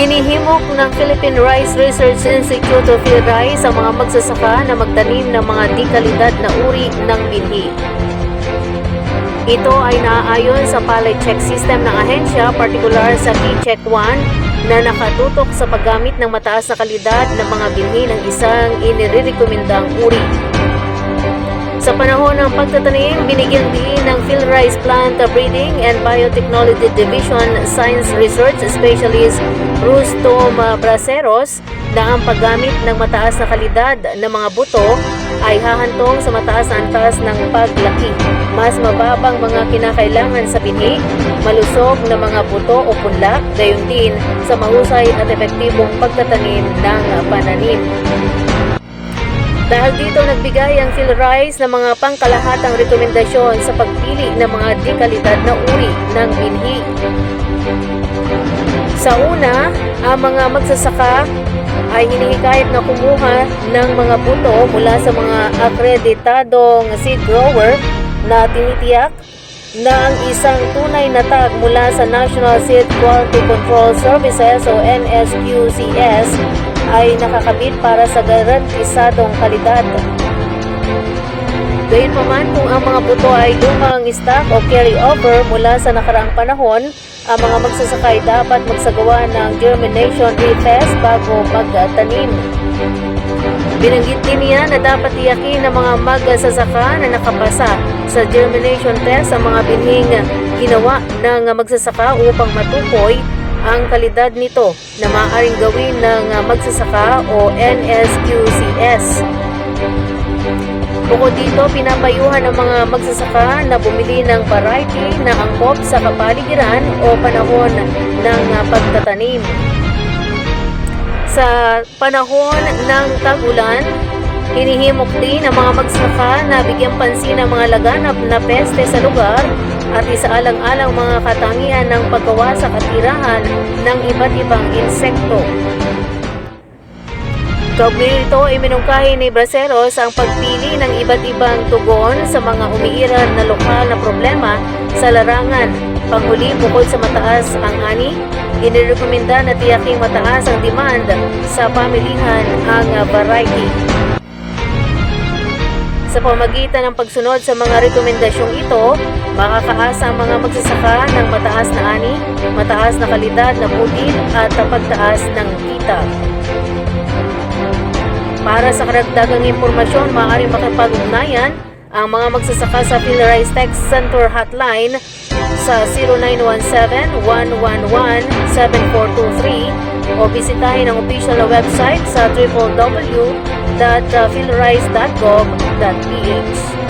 Hinihimok ng Philippine Rice Research Institute o PhilRice ang mga magsasaka na magtanim ng mga di-kalidad na uri ng binhi. Ito ay naaayon sa palay check system ng ahensya, partikular sa T-Check 1 na nakatutok sa paggamit ng mataas na kalidad ng mga binhi ng isang inirekomendang uri. Sa panahon ng pagtatanim, binigyan din ng PhilRice Plant Breeding and Biotechnology Division Science Research Specialist Bruce Tom Braceros na ang paggamit ng mataas na kalidad ng mga buto ay hahantong sa mataas na antas ng paglaki. Mas mababang mga kinakailangan sa binhi, malusog na mga buto o punla, gayon din sa mahusay at epektibong pagtatanim ng pananim. Dahil dito nagbigay ang PhilRice ng mga pangkalahatang rekomendasyon sa pagpili ng mga dekalidad na uri ng binhi. Sa una, ang mga magsasaka ay hinihikayat na kumuha ng mga buto mula sa mga akreditadong seed grower na tinitiyak na ang isang tunay na tag mula sa National Seed Quality Control Services o NSQCS ay nakakabit para sa garantisadong kalidad. Gayunpaman kung ang mga buto ay lumang stock o carry over mula sa nakaraang panahon, ang mga magsasakay dapat magsagawa ng germination retest bago magtanim. Binanggit din niya na dapat tiyakin ng mga magsasaka na nakapasa sa germination test ang mga binhing ginawa ng magsasaka upang matukoy ang kalidad nito na maaaring gawin ng magsasaka o NSQCS. Bukod dito, pinapayuhan ng mga magsasaka na bumili ng variety na angkop sa kapaligiran o panahon ng pagtatanim. Sa panahon ng tag-ulan, hinihimok din ang mga magsasaka na bigyang pansin ang mga laganap na peste sa lugar at isaalang-alang mga katangian ng paggawa sa katirahan ng iba't ibang insekto. Kaugnay nito ay minungkahi ni Braceros ang pagpili ng iba't ibang tugon sa mga umiiral na lokal na problema sa larangan. Panghuli bukod sa mataas ang ani, inirekomenda na tiyaking mataas ang demand sa pamilihan ang variety. Sa pamagitan ng pagsunod sa mga rekomendasyong ito, makakaasa ang mga magsasaka ng mataas na ani, mataas na kalidad na butil at pagtaas ng kita. Para sa karagdagang impormasyon, maaaring makipag-ugnayan ang mga magsasaka sa PhilRice Tech Center Hotline sa 0917-111-7423 o bisitahin ang official na website sa www.philrice.gov.ph.